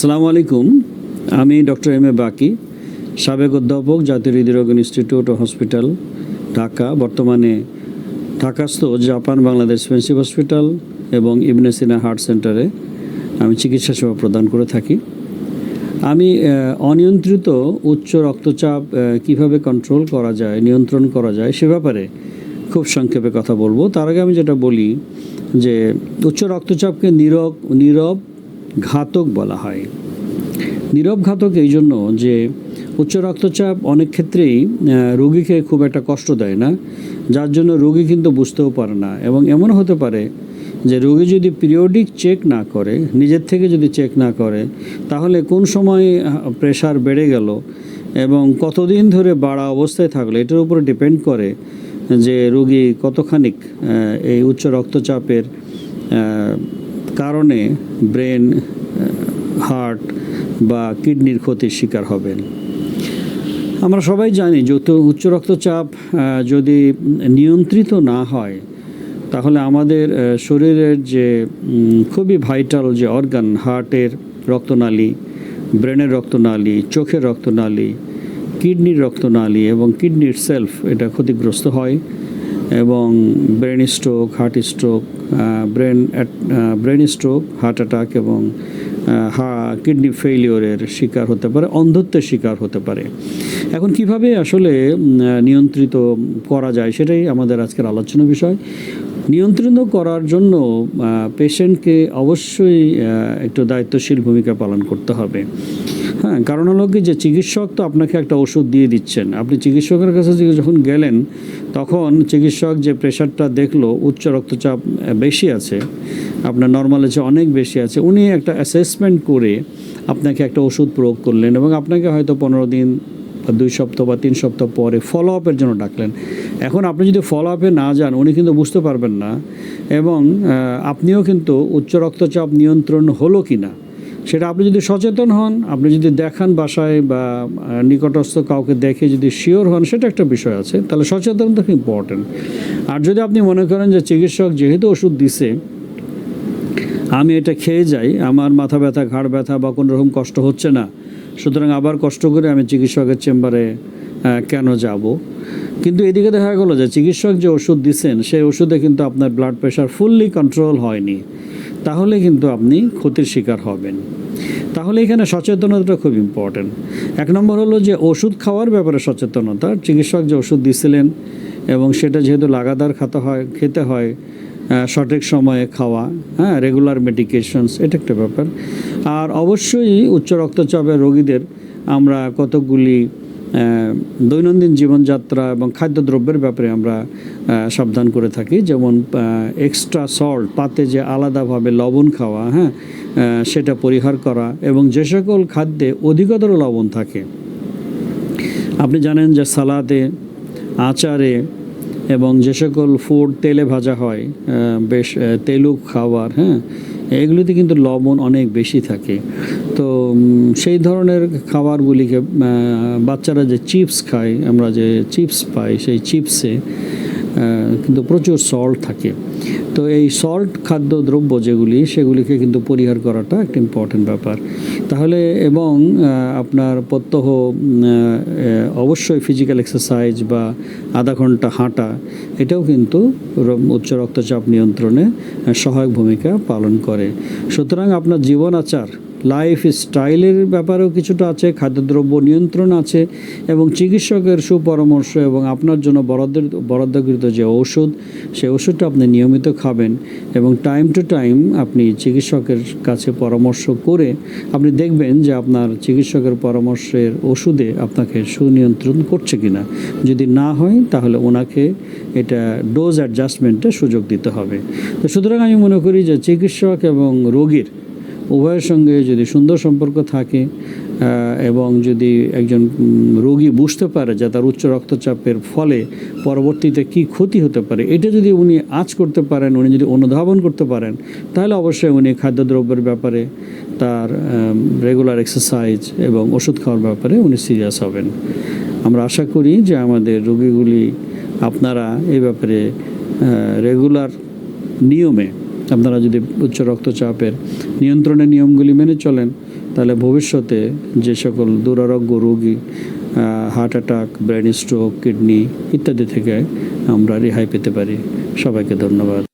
আসসালামু আলাইকুম। আমি ডক্টর এম এ বাকি, সাবেক অধ্যাপক জাতীয় হৃদরোগ ইনস্টিটিউট ও হসপিটাল, ঢাকা, বর্তমানে ঢাকাস্থ জাপান বাংলাদেশ স্পেন্সিভ হসপিটাল এবং ইবনে সিনা হার্ট সেন্টারে আমি চিকিৎসা সেবা প্রদান করে থাকি। আমি অনিয়ন্ত্রিত উচ্চ রক্তচাপ কীভাবে কন্ট্রোল করা যায়, নিয়ন্ত্রণ করা যায়, সে ব্যাপারে খুব সংক্ষেপে কথা বলব। তার আগে আমি যেটা বলি যে, উচ্চ রক্তচাপকে নীরব নীরব ঘাতক বলা হয়। নীরব ঘাতক এই জন্য যে উচ্চ রক্তচাপ অনেক ক্ষেত্রেই রোগীকে খুব একটা কষ্ট দেয় না, যার জন্য রোগী কিন্তু বুঝতেও পারে না। এবং এমন হতে পারে যে রোগী যদি পিরিয়ডিক চেক না করে, নিজের থেকে যদি চেক না করে, তাহলে কোন সময় প্রেশার বেড়ে গেল এবং কতদিন ধরে বাড়া অবস্থায় থাকল, এটার উপরে ডিপেন্ড করে যে রোগী কতখানিক এই উচ্চ রক্তচাপের কারণে ব্রেন হার্ট বা কিডনির ক্ষতির শিকার হবেন। আমরা সবাই জানি যত উচ্চ রক্তচাপ যদি নিয়ন্ত্রিত না হয়, তাহলে আমাদের শরীরের যে খুবই ভাইটাল যে অর্গান, হার্টের রক্তনালী, ব্রেনের রক্তনালী, চোখের রক্তনালী, কিডনির রক্তনালী এবং কিডনির সেলফ, এটা ক্ষতিগ্রস্ত হয়। এবং brain stroke heart stroke brain brain stroke heart attack এবং হা কিডনি ফেইলিওরের শিকার হতে পারে, অন্ধত্বের শিকার হতে পারে। এখন কীভাবে আসলে নিয়ন্ত্রিত করা যায় সেটাই আমাদের আজকের আলোচনা বিষয়। নিয়ন্ত্রিত করার জন্য পেশেন্টকে অবশ্যই একটু দায়িত্বশীল ভূমিকা পালন করতে হবে। হ্যাঁ কারণ হলো কি যে চিকিৎসক তো আপনাকে একটা ওষুধ দিয়ে দিচ্ছেন। আপনি চিকিৎসকের কাছে যখন গেলেন, তখন চিকিৎসক যে প্রেশারটা দেখল, উচ্চ রক্তচাপ বেশি আছে, আপনার নর্মাল চেয়ে অনেক বেশি আছে, উনি একটা অ্যাসেসমেন্ট করে আপনাকে একটা ওষুধ প্রয়োগ করলেন এবং আপনাকে হয়তো পনেরো দিন বা দুই সপ্তাহ বা তিন সপ্তাহ পরে ফলো আপের জন্য ডাকলেন। এখন আপনি যদি ফলো আপে না যান, উনি কিন্তু বুঝতে পারবেন না এবং আপনিও কিন্তু উচ্চ রক্তচাপ নিয়ন্ত্রণ হলো কি না সেটা আপনি যদি সচেতন হন, আপনি যদি দেখান বাসায় বা নিকটস্থ কাউকে দেখে যদি শিওর হন, সেটা একটা বিষয় আছে, তাহলে সচেতনতা ইম্পর্টেন্ট আর যদি আপনি মনে করেন যে চিকিৎসক যেহেতু ওষুধ দিছে, আমি এটা খেয়ে যাই, আমার মাথা ব্যথা, ঘাড় ব্যথা বা কোনো রকম কষ্ট হচ্ছে না, সুতরাং আবার কষ্ট করে আমি চিকিৎসকের চেম্বারে কেন যাব? কিন্তু এদিকে দেখা গেলো যে চিকিৎসক যে ওষুধ দিচ্ছেন সেই ওষুধে কিন্তু আপনার ব্লাড প্রেশার ফুললি কন্ট্রোল হয়নি। তাহলে কিন্তু আপনি ক্ষতির শিকার হবেন। তাহলে এখানে সচেতনতাটা খুব ইম্পর্ট্যান্ট এক নম্বর হলো যে ওষুধ খাওয়ার ব্যাপারে সচেতনতা, চিকিৎসক যে ওষুধ দিছিলেন এবং সেটা যেহেতু লাগাতার খাতে হয়, খেতে হয় সঠিক সময়ে খাওয়া হ্যাঁ রেগুলার মেডিকেশনস এটা একটা ব্যাপার। আর অবশ্যই উচ্চ রক্তচাপের রোগীদের আমরা কতকগুলি দৈনন্দিন জীবনযাত্রা এবং খাদ্যদ্রব্যের ব্যাপারে আমরা সাবধান করে থাকি। যেমন এক্সট্রা সল্ট পাতে যে আলাদাভাবে লবণ খাওয়া হ্যাঁ সেটা পরিহার করা এবং যে সকল খাদ্যে অধিকতর লবণ থাকে। আপনি জানেন যে সালাদে, আচারে এবং যে সকল ফুড তেলে ভাজা হয় বেশ তেলুক খাবার হ্যাঁ এগুলিতে কিন্তু লবণ অনেক বেশি থাকে। তো সেই ধরনের খাবারগুলিকে বাচ্চারা যে চিপস খায়, আমরা যে চিপস পাই, সেই চিপসে কিন্তু প্রচুর সল্ট থাকে। তো এই সল্ট খাদ্য দ্রব্য যেগুলি, সেগুলিকে কিন্তু পরিহার করাটা একটা ইম্পর্টেন্ট ব্যাপার। তাহলে এবং আপনার প্রত্যহ অবশ্যই ফিজিক্যাল এক্সারসাইজ বা আধা ঘণ্টা হাঁটা, এটাও কিন্তু উচ্চ রক্তচাপ নিয়ন্ত্রণে সহায়ক ভূমিকা পালন করে। সুতরাং আপনার জীবন আচার লাইফ স্টাইলের ব্যাপারেও কিছুটা আছে, খাদ্যদ্রব্য নিয়ন্ত্রণ আছে এবং চিকিৎসকের সুপরামর্শ এবং আপনার জন্য বরাদ্দ বরাদ্দকৃত যে ওষুধ সেই ওষুধটা আপনি নিয়মিত খাবেন এবং টাইম টু টাইম আপনি চিকিৎসকের কাছে পরামর্শ করে আপনি দেখবেন যে আপনার চিকিৎসকের পরামর্শের ওষুধে আপনাকে সুনিয়ন্ত্রণ করছে কিনা। যদি না হয়, তাহলে ওনাকে এটা ডোজ অ্যাডজাস্টমেন্টের সুযোগ দিতে হবে। তো সুতরাং আমি মনে করি যে চিকিৎসক এবং রোগীর উভয়ের সঙ্গে যদি সুন্দর সম্পর্ক থাকে এবং যদি একজন রোগী বুঝতে পারে যে তার উচ্চ রক্তচাপের ফলে পরবর্তীতে কি ক্ষতি হতে পারে, এটা যদি উনি আঁচ করতে পারেন, উনি যদি অনুধাবন করতে পারেন, তাহলে অবশ্যই উনি খাদ্যদ্রব্যের ব্যাপারে, তার রেগুলার এক্সারসাইজ এবং ওষুধ খাওয়ার ব্যাপারে উনি সিরিয়াস হবেন। আমরা আশা করি যে আমাদের রোগীগুলি আপনারা এই ব্যাপারে রেগুলার নিয়মে আপনারা যদি উচ্চ রক্তচাপের নিয়ন্ত্রণের নিয়মগুলি মেনে চলেন, তাহলে ভবিষ্যতে যে সকল দুরারোগ্য রোগী heart attack brain stroke kidney ইত্যাদি থেকে আমরা রেহাই পেতে পারি। সবাইকে ধন্যবাদ।